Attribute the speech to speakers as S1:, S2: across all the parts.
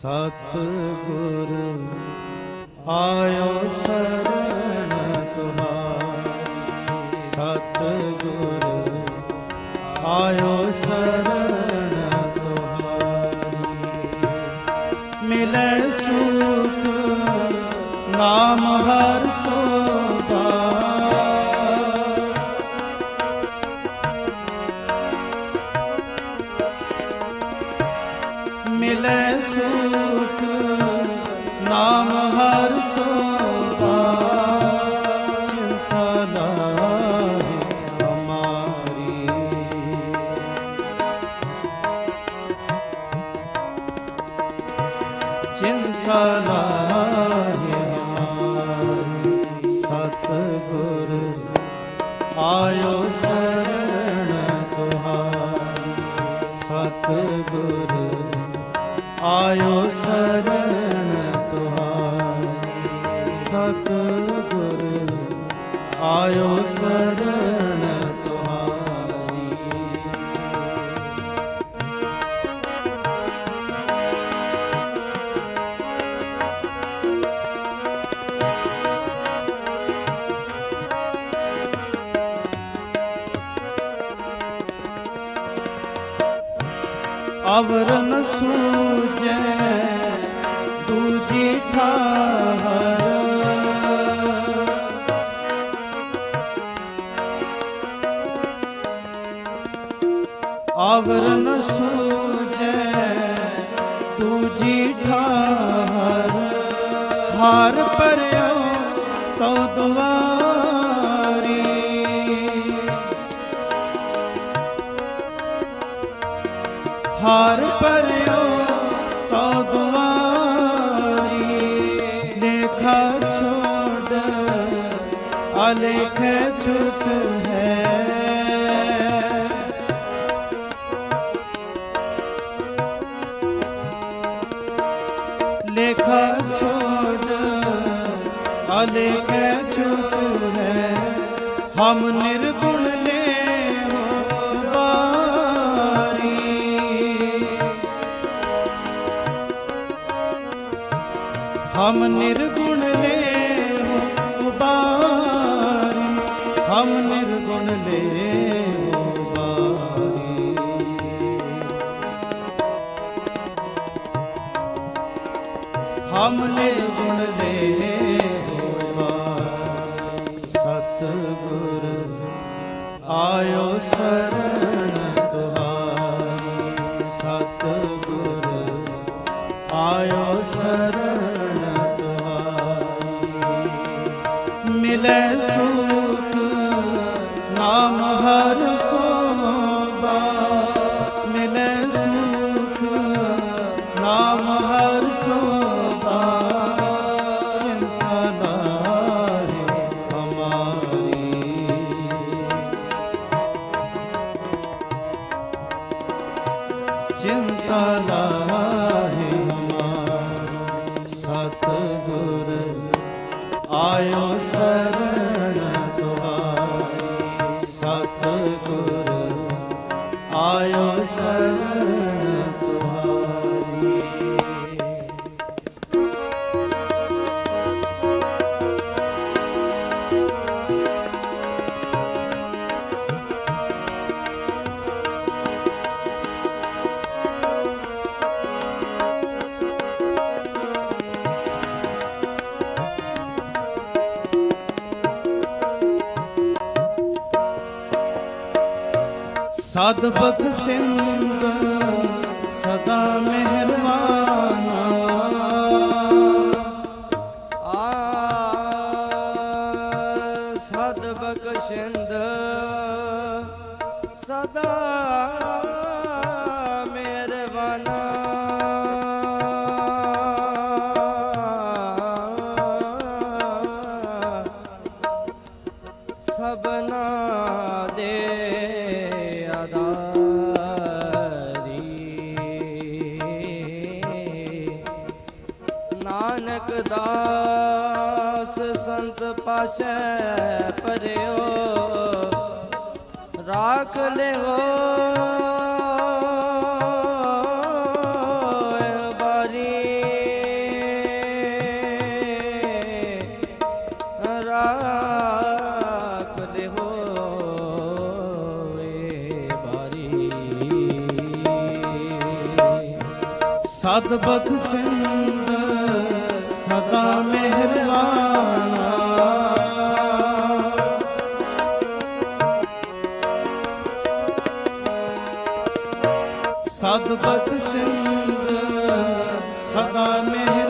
S1: ਸਤ ਗੁਰ ਆਇਓ ਸਰਣ ਤੁਹਾਰ। ਸਤ ਗੁਰ ਆਇਓ ਸਰਣ ਤੁਹਾਰੀ। ਮਿਲੇ ਸੁਖ, ਨਾਮ ਹਰ ਸੋਭਾ ਸੁਖ ਨਾਮ ਹਰ ਸੋਭਾ ਚਿੰਤਾ ਲਾਹੇ ਹਮਾਰੀ ਚਿੰਤਾ ਲਾਹੇ ਹਮਾਰੀ ਸਤ ਗੁਰ ਆਇਓ ਸਰਣ ਤੁਹਾਰੀ ਸਤ ਗੁਰ ਆਇਓ ਸਰਣ ਤੁਹਾਰੀ ਸਤ ਆਇਓ ਸਰਣ ਅਵਰ ਨ ਸੂਜੈ ਦੂਜੀ ਠਾਹਰ ਅਵਰ ਨ ਸੂਜੈ ਦੂਜੀ ਠਾਹਰ ਹਾਰ ਪਰਿਓ ਹਾਰ ਪਰਿਓ ਤਉ ਦੁਆਰੀ ਲੇਖਾ ਛੋੜ, ਅਲੇਖ ਛੁਟ ਹੈ। ਲੇਖਾ ਛੋੜ, ਅਲੇਖ ਛੁਟ ਹੈ। ਹਮ ਨਿਰਗੁਣ ਹਮ ਨਿਰਗੁਣ ਲੈ ਹੋ ਉਬਾਰੀ ਹਮ ਨਿਰਗੁਣ ਲੈ ਹੋ ਉਬਾਰੀ ਹਮ ਨਿਰਗੁਣ ਲੈ ਉਬਾਰੀ ਸਤ ਗੁਰ ਆਇਓ ਸਰਣ ਤੁਹਾਰੀ ਸਤ ਗੁਰ ਆਇਓ ਸਰਣ ਮਿਲੇ ਸੁਖ ਨਾਮ ਹਰ ਸੋਭਾ ਮਿਲੇ ਸੁਖ ਨਾਮ ਹਰ ਸੋਭਾ ਚਿੰਤਾ ਲਾਰੇ ਹਮਾਰੀ ਚਿੰਤਾ ਲਾਹੇ ਆਇਓ ਸਰਣ ਤੁਹਾਰੀ ਸਦ ਬਖਸ਼ਿੰਦ ਸਦਾ ਮਿਹਰਬਾਨਾ।
S2: ਆ ਸਦ ਬਖਸ਼ਿੰਦ ਸਦਾ ਦਾਸ ਸੰਤ ਪਾਸ਼ੈ ਪਰਿਓ ਰਾਖ ਲਿਓ ਬਾਰੀ
S1: ਰਾਖ ਲਿਓ ਬਾਰੀ ਸਤ ਸਿੰਘ ਸਦਾ ਮਿਹਰਬਾਨਾ। ਸਤਬਖ ਸਿੰਧ ਸਦਾ ਮਿਹਰਬਾਨਾ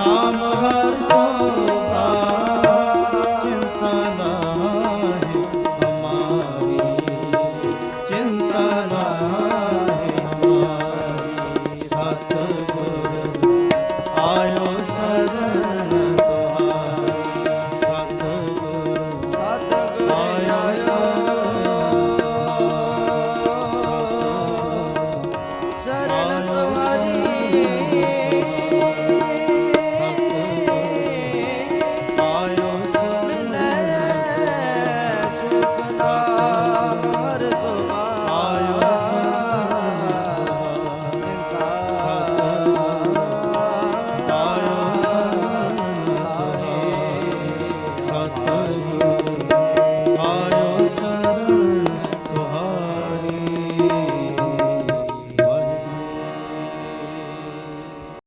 S1: Rama.